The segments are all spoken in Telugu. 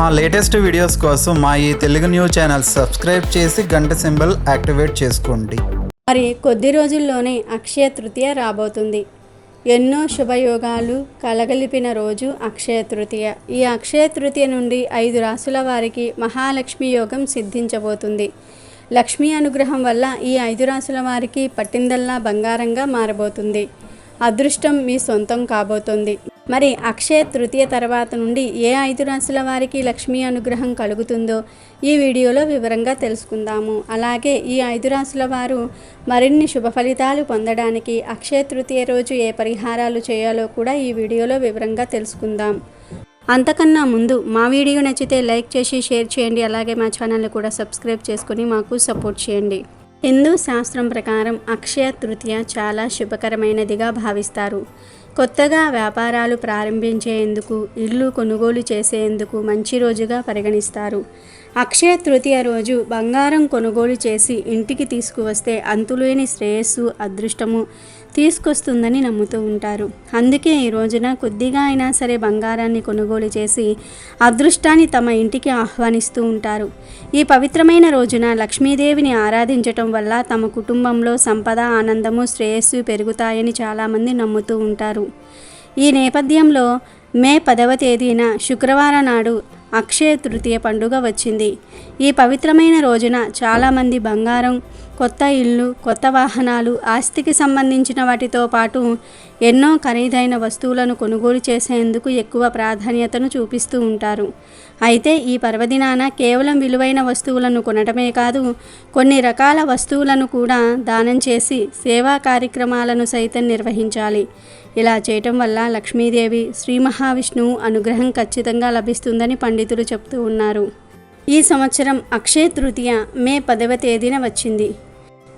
మా లేటెస్ట్ వీడియోస్ కోసం మా ఈ తెలుగు న్యూస్ ఛానల్ సబ్స్క్రైబ్ చేసి గంట సింబల్ యాక్టివేట్ చేసుకోండి. మరి కొద్ది రోజుల్లోనే అక్షయ తృతీయ రాబోతుంది. ఎన్నో శుభయోగాలు కలగలిపిన రోజు అక్షయ తృతీయ. ఈ అక్షయ తృతీయ నుండి ఐదు రాసుల వారికి మహాలక్ష్మి యోగం సిద్ధించబోతుంది. లక్ష్మీ అనుగ్రహం వల్ల ఈ ఐదు రాసుల వారికి పట్టిందల్లా బంగారంగా మారబోతుంది. అదృష్టం మీ సొంతం కాబోతుంది. మరి అక్షయ తృతీయ తర్వాత నుండి ఏ ఐదు రాశుల వారికి లక్ష్మీ అనుగ్రహం కలుగుతుందో ఈ వీడియోలో వివరంగా తెలుసుకుందాము. అలాగే ఈ ఐదు రాశుల వారు మరిన్ని శుభ ఫలితాలు పొందడానికి అక్షయ తృతీయ రోజు ఏ పరిహారాలు చేయాలో కూడా ఈ వీడియోలో వివరంగా తెలుసుకుందాం. అంతకన్నా ముందు మా వీడియో నచ్చితే లైక్ చేసి షేర్ చేయండి. అలాగే మా ఛానల్ని కూడా సబ్స్క్రైబ్ చేసుకుని మాకు సపోర్ట్ చేయండి. హిందూ శాస్త్రం ప్రకారం అక్షయ తృతీయ చాలా శుభకరమైనదిగా భావిస్తారు. కొత్తగా వ్యాపారాలు ప్రారంభించేందుకు ఇల్లు కొనుగోలు చేసేందుకు మంచి రోజుగా పరిగణిస్తారు. అక్షయ తృతీయ రోజు బంగారం కొనుగోలు చేసి ఇంటికి తీసుకువస్తే అంతులేని శ్రేయస్సు అదృష్టము. తీసుకొస్తుందని నమ్ముతూ ఉంటారు. అందుకే ఈ రోజున కొద్దిగా అయినా సరే బంగారాన్ని కొనుగోలు చేసి అదృష్టాన్ని తమ ఇంటికి ఆహ్వానిస్తూ ఉంటారు. ఈ పవిత్రమైన రోజున లక్ష్మీదేవిని ఆరాధించటం వల్ల తమ కుటుంబంలో సంపద ఆనందము శ్రేయస్సు పెరుగుతాయని చాలామంది నమ్ముతూ ఉంటారు. ఈ నేపథ్యంలో మే పదవ తేదీన శుక్రవారం నాడు అక్షయ తృతీయ పండుగ వచ్చింది. ఈ పవిత్రమైన రోజున చాలామంది బంగారం కొత్త ఇల్లు కొత్త వాహనాలు ఆస్తికి సంబంధించిన వాటితో పాటు ఎన్నో ఖరీదైన వస్తువులను కొనుగోలు చేసేందుకు ఎక్కువ ప్రాధాన్యతను చూపిస్తూ ఉంటారు. అయితే ఈ పర్వదినాన కేవలం విలువైన వస్తువులను కొనడమే కాదు కొన్ని రకాల వస్తువులను కూడా దానం చేసి సేవా కార్యక్రమాలను సైతం నిర్వహించాలి. ఇలా చేయటం వల్ల లక్ష్మీదేవి శ్రీ మహావిష్ణువు అనుగ్రహం ఖచ్చితంగా లభిస్తుందని పండితులు చెప్తూ ఉన్నారు. ఈ సంవత్సరం అక్షయ తృతీయ మే పదవ తేదీన వచ్చింది.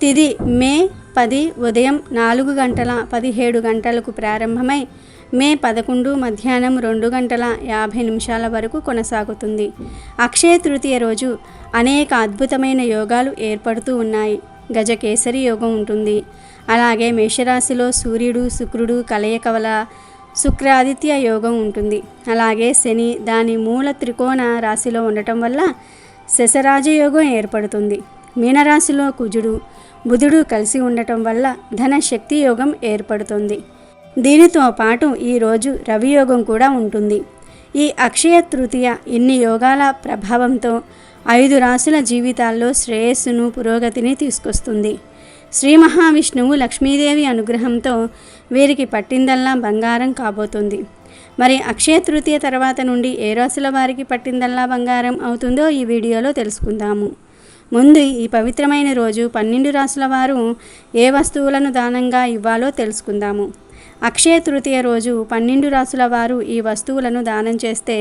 తిది మే పది ఉదయం నాలుగు గంటల పదిహేడు గంటలకు ప్రారంభమై మే పదకొండు మధ్యాహ్నం రెండు గంటల యాభై నిమిషాల వరకు కొనసాగుతుంది. అక్షయ తృతీయ రోజు అనేక అద్భుతమైన యోగాలు ఏర్పడుతూ ఉన్నాయి. గజకేసరి యోగం ఉంటుంది. అలాగే మేషరాశిలో సూర్యుడు శుక్రుడు కలయిక వల్ల శుక్రాదిత్య యోగం ఉంటుంది. అలాగే శని దాని మూల త్రికోణ రాశిలో ఉండటం వల్ల శశరాజయోగం ఏర్పడుతుంది. మీనరాశిలో కుజుడు బుధుడు కలిసి ఉండటం వల్ల ధన శక్తి యోగం ఏర్పడుతుంది. దీనితో పాటు ఈరోజు రవియోగం కూడా ఉంటుంది. ఈ అక్షయ తృతీయ ఇన్ని యోగాల ప్రభావంతో ఐదు రాశుల జీవితాల్లో శ్రేయస్సును పురోగతిని తీసుకొస్తుంది. శ్రీ మహావిష్ణువు లక్ష్మీదేవి అనుగ్రహంతో వీరికి పట్టిందల్లా బంగారం కాబోతుంది. మరి అక్షయ తృతీయ తర్వాత నుండి ఏ రాశుల వారికి పట్టిందల్లా బంగారం అవుతుందో ఈ వీడియోలో తెలుసుకుందాము. ముందు ఈ పవిత్రమైన రోజు పన్నెండు రాశుల వారు ఏ వస్తువులను దానంగా ఇవ్వాలో తెలుసుకుందాము. అక్షయ తృతీయ రోజు పన్నెండు రాసుల వారు ఈ వస్తువులను దానం చేస్తే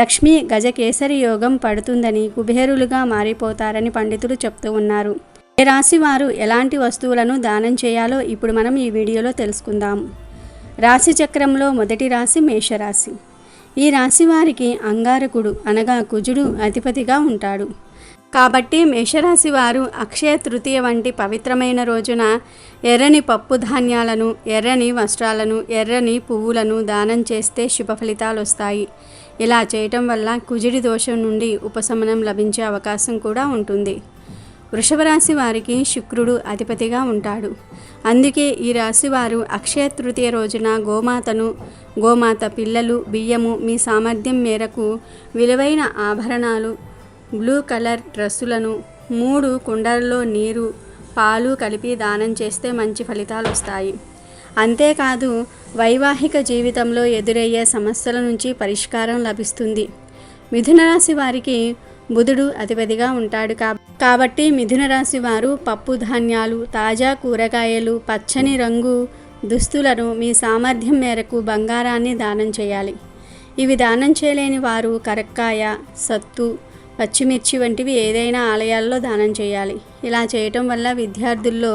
లక్ష్మీ గజకేసరి యోగం పడుతుందని కుబేరులుగా మారిపోతారని పండితులు చెప్తూ ఉన్నారు. ఏ రాశి వారు ఎలాంటి వస్తువులను దానం చేయాలో ఇప్పుడు మనం ఈ వీడియోలో తెలుసుకుందాం. రాశి చక్రంలో మొదటి రాశి మేషరాశి. ఈ రాశి వారికి అంగారకుడు అనగా కుజుడు అధిపతిగా ఉంటాడు. కాబట్టి మేషరాశి వారు అక్షయ తృతీయ వంటి పవిత్రమైన రోజున ఎర్రని పప్పు ధాన్యాలను ఎర్రని వస్త్రాలను ఎర్రని పువ్వులను దానం చేస్తే శుభ ఫలితాలు వస్తాయి. ఇలా చేయటం వల్ల కుజుడి దోషం నుండి ఉపశమనం లభించే అవకాశం కూడా ఉంటుంది. వృషభ రాశి వారికి శుక్రుడు అధిపతిగా ఉంటాడు. అందుకే ఈ రాశి వారు అక్షయ తృతీయ రోజున గోమాతను గోమాత పిల్లలు బియ్యము మీ సామర్థ్యం మేరకు విలువైన ఆభరణాలు బ్లూ కలర్ డ్రెస్సులను మూడు కుండల్లో నీరు పాలు కలిపి దానం చేస్తే మంచి ఫలితాలు వస్తాయి. అంతేకాదు వైవాహిక జీవితంలో ఎదురయ్యే సమస్యల నుంచి పరిష్కారం లభిస్తుంది. మిథున రాశి వారికి బుధుడు అధిపతిగా ఉంటాడు కా కాబట్టి మిథున రాశి వారు పప్పు ధాన్యాలు తాజా కూరగాయలు పచ్చని రంగు దుస్తులను మీ సామర్థ్యం మేరకు బంగారాన్ని దానం చేయాలి. ఇవి దానం చేయలేని వారు కరక్కాయ సత్తు పచ్చిమిర్చి వంటివి ఏదైనా ఆలయాల్లో దానం చేయాలి. ఇలా చేయటం వల్ల విద్యార్థుల్లో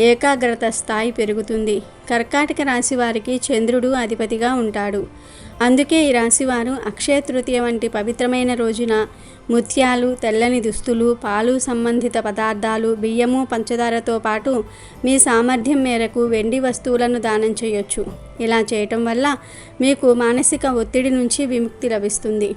ఏకాగ్రత స్థాయి పెరుగుతుంది. కర్కాటక రాశి వారికి చంద్రుడు అధిపతిగా ఉంటాడు. అందుకే ఈ రాశివారు అక్షయ తృతీయ వంటి పవిత్రమైన రోజున ముత్యాలు తెల్లని దుస్తులు పాలు సంబంధిత పదార్థాలు బియ్యము పంచదారతో పాటు మీ సామర్థ్యం మేరకు వెండి వస్తువులను దానం చేయొచ్చు. ఇలా చేయటం వల్ల మీకు మానసిక ఒత్తిడి నుంచి విముక్తి లభిస్తుంది.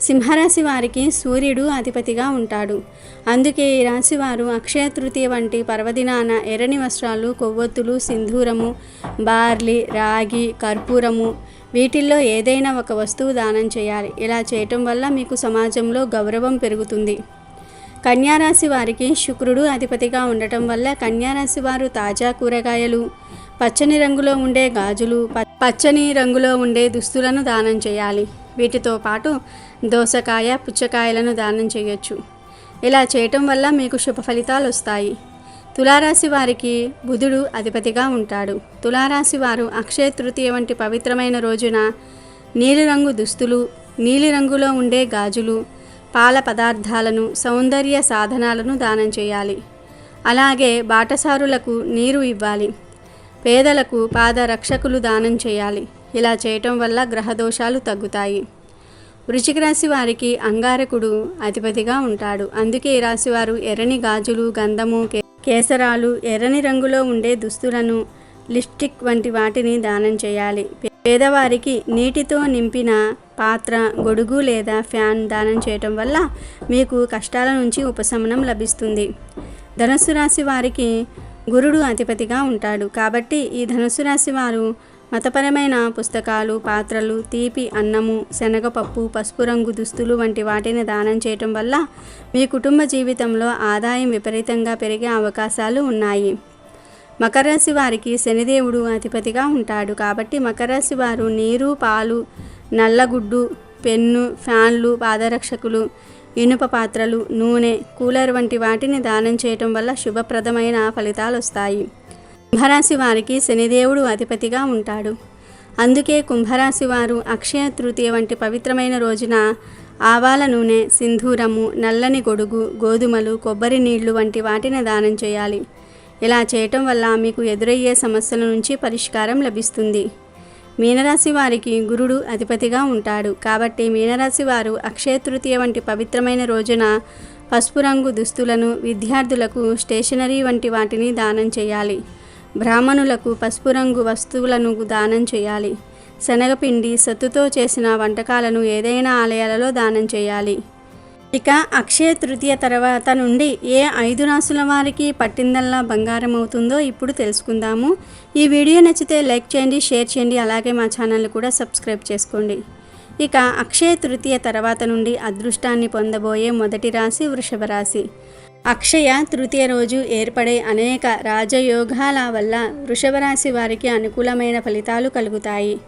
సింహరాశి వారికి సూర్యుడు అధిపతిగా ఉంటాడు. అందుకే ఈ రాశివారు అక్షయ తృతీయ వంటి పర్వదినాన ఎర్రని వస్త్రాలు కొవ్వొత్తులు సింధూరము బార్లీ రాగి కర్పూరము వీటిల్లో ఏదైనా ఒక వస్తువు దానం చేయాలి. ఇలా చేయటం వల్ల మీకు సమాజంలో గౌరవం పెరుగుతుంది. కన్యారాశి వారికి శుక్రుడు అధిపతిగా ఉండటం వల్ల కన్యారాశి వారు తాజా కూరగాయలు పచ్చని రంగులో ఉండే గాజులు ప- పచ్చని రంగులో ఉండే దుస్తులను దానం చేయాలి. వీటితో పాటు దోసకాయ పుచ్చకాయలను దానం చేయొచ్చు. ఇలా చేయటం వల్ల మీకు శుభ ఫలితాలు వస్తాయి. తులారాశి వారికి బుధుడు అధిపతిగా ఉంటాడు. తులారాశి వారు అక్షయ తృతీయ వంటి పవిత్రమైన రోజున నీలిరంగు దుస్తులు నీలిరంగులో ఉండే గాజులు పాల పదార్థాలను సౌందర్య సాధనాలను దానం చేయాలి. అలాగే బాటసారులకు నీరు ఇవ్వాలి. పేదలకు పాదరక్షకులు దానం చేయాలి. ఇలా చేయటం వల్ల గ్రహదోషాలు తగ్గుతాయి. వృశ్చిక రాశి వారికి అంగారకుడు అధిపతిగా ఉంటాడు. అందుకే ఈ రాశి వారు ఎర్రని గాజులు గంధము కే- కేసరాలు ఎర్రని రంగులో ఉండే దుస్తులను లిప్స్టిక్ వంటి వాటిని దానం చేయాలి. పేదవారికి నీటితో నింపిన పాత్ర గొడుగు లేదా ఫ్యాన్ దానం చేయటం వల్ల మీకు కష్టాల నుంచి ఉపశమనం లభిస్తుంది. ధనుస్సు రాశి వారికి గురుడు అధిపతిగా ఉంటాడు. కాబట్టి ఈ ధనుస్సు రాశి వారు మతపరమైన పుస్తకాలు పాత్రలు తీపి అన్నము శనగపప్పు పసుపు రంగు దుస్తులు వంటి వాటిని దానం చేయటం వల్ల మీ కుటుంబ జీవితంలో ఆదాయం విపరీతంగా పెరిగే అవకాశాలు ఉన్నాయి. మకర రాశి వారికి శనిదేవుడు అధిపతిగా ఉంటాడు. కాబట్టి మకర రాశి వారు నీరు పాలు నల్లగుడ్డు పెన్ను ఫ్యాన్లు పాదరక్షకులు ఇనుప పాత్రలు నూనె కూలర్ వంటి వాటిని దానం చేయటం వల్ల శుభప్రదమైన ఫలితాలు వస్తాయి. కుంభరాశి వారికి శనిదేవుడు అధిపతిగా ఉంటాడు. అందుకే కుంభరాశి వారు అక్షయ తృతీయ వంటి పవిత్రమైన రోజున ఆవాల నూనె సింధూరము నల్లని గొడుగు గోధుమలు కొబ్బరి నీళ్ళు వంటి వాటిని దానం చేయాలి. ఇలా చేయటం వల్ల మీకు ఎదురయ్యే సమస్యల నుంచి పరిష్కారం లభిస్తుంది. మీనరాశి వారికి గురుడు అధిపతిగా ఉంటాడు. కాబట్టి మీనరాశి వారు అక్షయ తృతీయ వంటి పవిత్రమైన రోజున పసుపు రంగు దుస్తులను విద్యార్థులకు స్టేషనరీ వంటి వాటిని దానం చేయాలి. బ్రాహ్మణులకు పసుపు రంగు వస్తువులను దానం చేయాలి. శనగపిండి సత్తుతో చేసిన వంటకాలను ఏదైనా ఆలయాలలో దానం చేయాలి. ఇక అక్షయ తృతీయ తర్వాత నుండి ఏ ఐదు రాసుల వారికి పట్టిందల్లా బంగారం అవుతుందో ఇప్పుడు తెలుసుకుందాము. ఈ వీడియో నచ్చితే లైక్ చేయండి షేర్ చేయండి అలాగే మా ఛానల్ని కూడా సబ్స్క్రైబ్ చేసుకోండి. ఇక అక్షయ తృతీయ తర్వాత నుండి అదృష్టాన్ని పొందబోయే మొదటి రాశి వృషభ రాశి. అక్షయ తృతీయ రోజు ఏర్పడే అనేక రాజయోగాల వల్ల వృషభరాశి వారికి అనుకూలమైన ఫలితాలు కలుగుతాయి.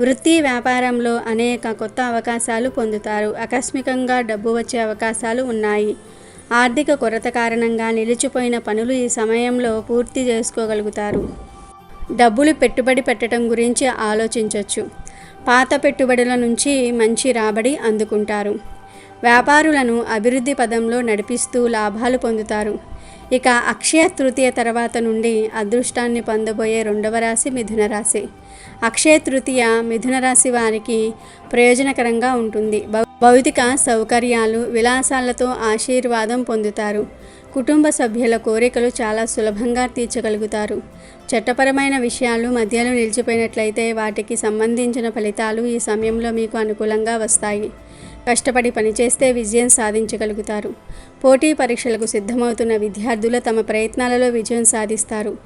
వృత్తి వ్యాపారంలో అనేక కొత్త అవకాశాలు పొందుతారు. ఆకస్మికంగా డబ్బు వచ్చే అవకాశాలు ఉన్నాయి. ఆర్థిక కొరత కారణంగా నిలిచిపోయిన పనులు ఈ సమయంలో పూర్తి చేసుకోగలుగుతారు. డబ్బులు పెట్టుబడి పెట్టడం గురించి ఆలోచించవచ్చు పాత పెట్టుబడుల నుంచి మంచి రాబడి అందుకుంటారు. వ్యాపారులను అభివృద్ధి పదంలో నడిపిస్తూ లాభాలు పొందుతారు. ఇక అక్షయ తృతీయ తర్వాత నుండి అదృష్టాన్ని పొందబోయే రెండవ రాశి మిథున రాశి. అక్షయ తృతీయ మిథున రాశి వారికి ప్రయోజనకరంగా ఉంటుంది. భౌ- భౌతిక సౌకర్యాలు విలాసాలతో ఆశీర్వాదం పొందుతారు. కుటుంబ సభ్యుల కోరికలు చాలా సులభంగా తీర్చగలుగుతారు. చట్టపరమైన విషయాలు మధ్యలో నిలిచిపోయినట్లయితే వాటికి సంబంధించిన ఫలితాలు ఈ సమయంలో మీకు అనుకూలంగా వస్తాయి. కష్టపడి పనిచేస్తే విజయం సాధించగలుగుతారు. పోటీ పరీక్షలకు సిద్ధమవుతున్న విద్యార్థులు తమ ప్రయత్నాలలో విజయం సాధిస్తారు.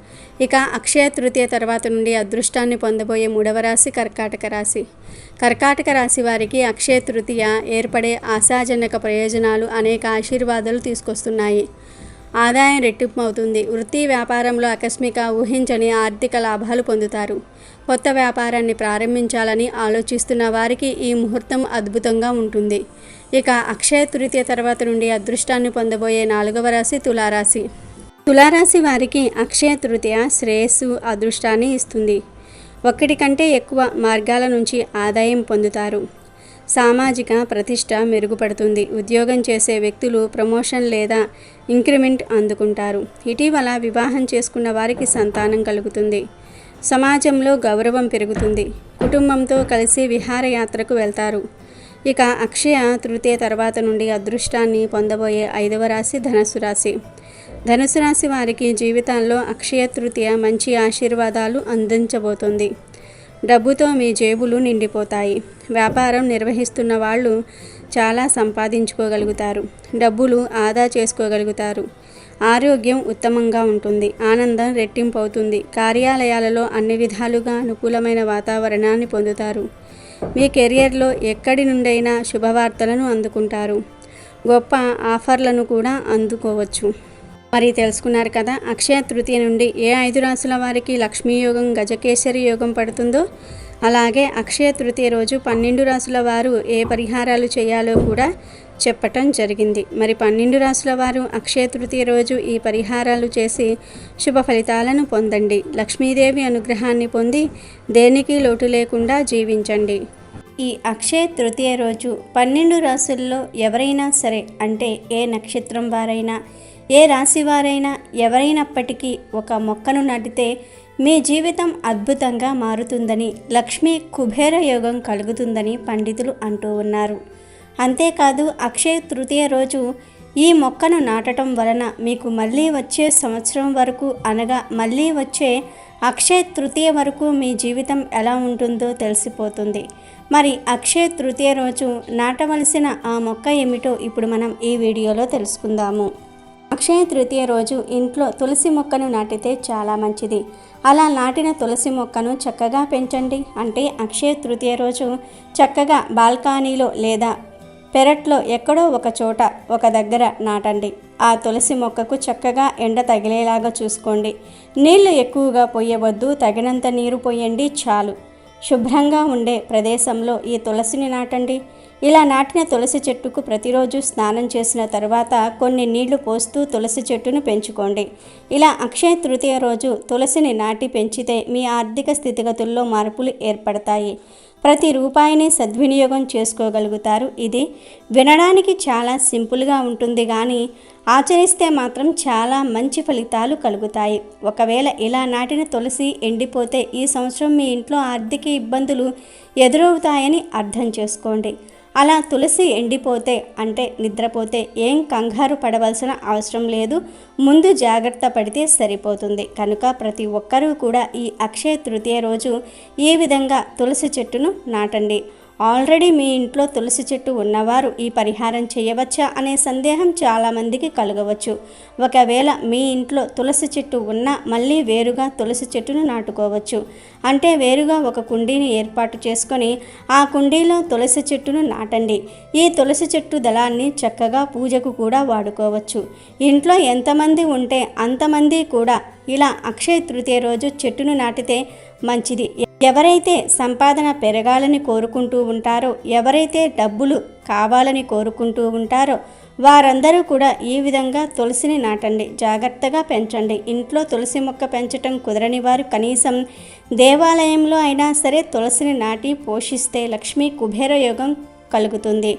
ఇక అక్షయ తృతీయ తర్వాత నుండి అదృష్టాన్ని పొందబోయే మూడవ రాశి కర్కాటక రాశి. కర్కాటక రాశి వారికి అక్షయ తృతీయ ఏర్పడే ఆశాజనక ప్రయోజనాలు అనేక ఆశీర్వాదాలు తీసుకొస్తున్నాయి. ఆదాయం రెట్టింపు అవుతుంది. వృత్తి వ్యాపారంలో ఆకస్మిక ఊహించని ఆర్థిక లాభాలు పొందుతారు. కొత్త వ్యాపారాన్ని ప్రారంభించాలని ఆలోచిస్తున్న వారికి ఈ ముహూర్తం అద్భుతంగా ఉంటుంది. ఇక అక్షయ తృతీయ తర్వాత నుండి అదృష్టాన్ని పొందబోయే నాలుగవ రాశి తులారాశి. తులారాశి వారికి అక్షయ తృతీయ శ్రేయస్సు అదృష్టాన్ని ఇస్తుంది. ఒకటి కంటే ఎక్కువ మార్గాల నుంచి ఆదాయం పొందుతారు. సామాజిక ప్రతిష్ట మెరుగుపడుతుంది. ఉద్యోగం చేసే వ్యక్తులు ప్రమోషన్ లేదా ఇంక్రిమెంట్ అందుకుంటారు. ఇటీవల వివాహం చేసుకున్న వారికి సంతానం కలుగుతుంది. సమాజంలో గౌరవం పెరుగుతుంది. కుటుంబంతో కలిసి విహారయాత్రకు వెళ్తారు. ఇక అక్షయ తృతీయ తర్వాత నుండి అదృష్టాన్ని పొందబోయే ఐదవ రాశి ధనుసు రాశి. ధనుసు రాశి వారికి జీవితాల్లో అక్షయ తృతీయ మంచి ఆశీర్వాదాలు అందించబోతుంది. డబ్బుతో మీ జేబులు నిండిపోతాయి. వ్యాపారం నిర్వహిస్తున్న వాళ్ళు చాలా సంపాదించుకోగలుగుతారు. డబ్బులు ఆదా చేసుకోగలుగుతారు. ఆరోగ్యం ఉత్తమంగా ఉంటుంది ఆనందం రెట్టింపు అవుతుంది కార్యాలయాలలో అన్ని విధాలుగా అనుకూలమైన వాతావరణాన్ని పొందుతారు. మీ కెరియర్లో ఎక్కడి నుండైనా శుభవార్తలను అందుకుంటారు. గొప్ప ఆఫర్లను కూడా అందుకోవచ్చు. మరి తెలుసుకున్నారు కదా అక్షయ తృతీయ నుండి ఏ ఐదు రాసుల వారికి లక్ష్మీ యోగం గజకేసరి యోగం పడుతుందో? అలాగే అక్షయ తృతీయ రోజు పన్నెండు రాసుల వారు ఏ పరిహారాలు చేయాలో కూడా చెప్పటం జరిగింది. మరి పన్నెండు రాసుల వారు అక్షయ తృతీయ రోజు ఈ పరిహారాలు చేసి శుభ ఫలితాలను పొందండి. లక్ష్మీదేవి అనుగ్రహాన్ని పొంది దేనికి లోటు లేకుండా జీవించండి. ఈ అక్షయ తృతీయ రోజు పన్నెండు రాసుల్లో ఎవరైనా సరే అంటే ఏ నక్షత్రం వారైనా ఏ రాశి వారైనా ఎవరైనప్పటికీ ఒక మొక్కను నాటితే మీ జీవితం అద్భుతంగా మారుతుందని లక్ష్మీ కుబేర యోగం కలుగుతుందని పండితులు అంటూ ఉన్నారు. అంతేకాదు అక్షయ తృతీయ రోజు ఈ మొక్కను నాటడం వలన మీకు మళ్ళీ వచ్చే సంవత్సరం వరకు అనగా మళ్ళీ వచ్చే అక్షయ తృతీయ వరకు మీ జీవితం ఎలా ఉంటుందో తెలిసిపోతుంది. మరి అక్షయ తృతీయ రోజు నాటవలసిన ఆ మొక్క ఏమిటో ఇప్పుడు మనం ఈ వీడియోలో తెలుసుకుందాము. అక్షయ తృతీయ రోజు ఇంట్లో తులసి మొక్కను నాటితే చాలా మంచిది. అలా నాటిన తులసి మొక్కను చక్కగా పెంచండి. అంటే అక్షయ తృతీయ రోజు చక్కగా బాల్కనీలో లేదా పెరట్లో ఎక్కడో ఒక చోట ఒక దగ్గర నాటండి. ఆ తులసి మొక్కకు చక్కగా ఎండ తగిలేలాగా చూసుకోండి. నీళ్ళు ఎక్కువగా పోయవద్దు తగినంత నీరు పోయండి చాలు. శుభ్రంగా ఉండే ప్రదేశంలో ఈ తులసిని నాటండి. ఇలా నాటిన తులసి చెట్టుకు ప్రతిరోజు స్నానం చేసిన తర్వాత కొన్ని నీళ్ళు పోస్తూ తులసి చెట్టును పెంచుకోండి. ఇలా అక్షయ తృతీయ రోజు తులసిని నాటి పెంచితే మీ ఆర్థిక స్థితిగతుల్లో మార్పులు ఏర్పడతాయి. ప్రతి రూపాయిని సద్వినియోగం చేసుకోగలుగుతారు. ఇది వినడానికి చాలా సింపుల్గా ఉంటుంది కానీ ఆచరిస్తే మాత్రం చాలా మంచి ఫలితాలు కలుగుతాయి. ఒకవేళ ఇలా నాటిన తులసి ఎండిపోతే ఈ సంవత్సరం మీ ఇంట్లో ఆర్థిక ఇబ్బందులు ఎదురవుతాయని అర్థం చేసుకోండి. అలా తులసి ఎండిపోతే అంటే నిద్రపోతే ఏం కంగారు పడవలసిన అవసరం లేదు. ముందు జాగ్రత్త పడితే సరిపోతుంది. కనుక ప్రతి ఒక్కరూ కూడా ఈ అక్షయ తృతీయ రోజు ఈ విధంగా తులసి చెట్టును నాటండి. ఆల్రెడీ మీ ఇంట్లో తులసి చెట్టు ఉన్నవారు ఈ పరిహారం చేయవచ్చా అనే సందేహం చాలామందికి కలగవచ్చు. ఒకవేళ మీ ఇంట్లో తులసి చెట్టు ఉన్నా మళ్ళీ వేరుగా తులసి చెట్టును నాటుకోవచ్చు. అంటే వేరుగా ఒక కుండీని ఏర్పాటు చేసుకొని ఆ కుండీలో తులసి చెట్టును నాటండి. ఈ తులసి చెట్టు దళాన్ని చక్కగా పూజకు కూడా వాడుకోవచ్చు. ఇంట్లో ఎంతమంది ఉంటే అంతమంది కూడా ఇలా అక్షయ తృతీయ రోజు చెట్టును నాటితే మంచిది. ఎవరైతే సంపాదన పెరగాలని కోరుకుంటూ ఉంటారో ఎవరైతే డబ్బులు కావాలని కోరుకుంటూ ఉంటారో వారందరూ కూడా ఈ విధంగా తులసిని నాటండి. జాగ్రత్తగా పెంచండి. ఇంట్లో తులసి మొక్క పెంచటం కుదరని వారు కనీసం దేవాలయంలో అయినా సరే తులసిని నాటి పోషిస్తే లక్ష్మీ కుబేర యోగం కలుగుతుంది.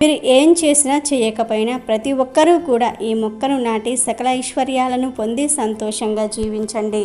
మీరు ఏం చేసినా చేయకపోయినా ప్రతి ఒక్కరూ కూడా ఈ మొక్కను నాటి సకల ఐశ్వర్యాలను పొంది సంతోషంగా జీవించండి.